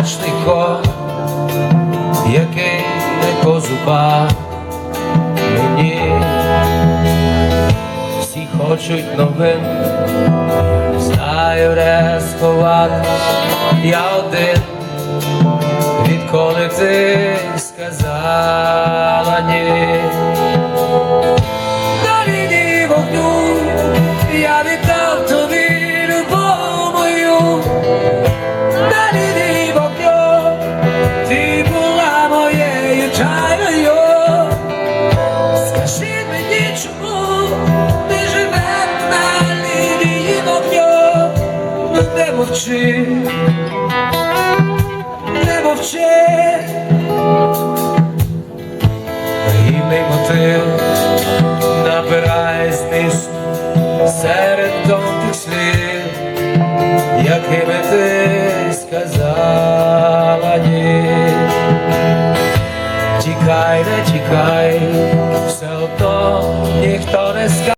ноль, семизначний код, який не по зубах мені. Всі хочуть новин, знаю, де я один, відколи ти сказала Скажи мені, чому ти живе на лінії вогню? Ну не мовчи, не мовчи. Гімний мотив набирає зміст серед тонких слів, якими Тікай, не тікай, все одно ніхто не скаже.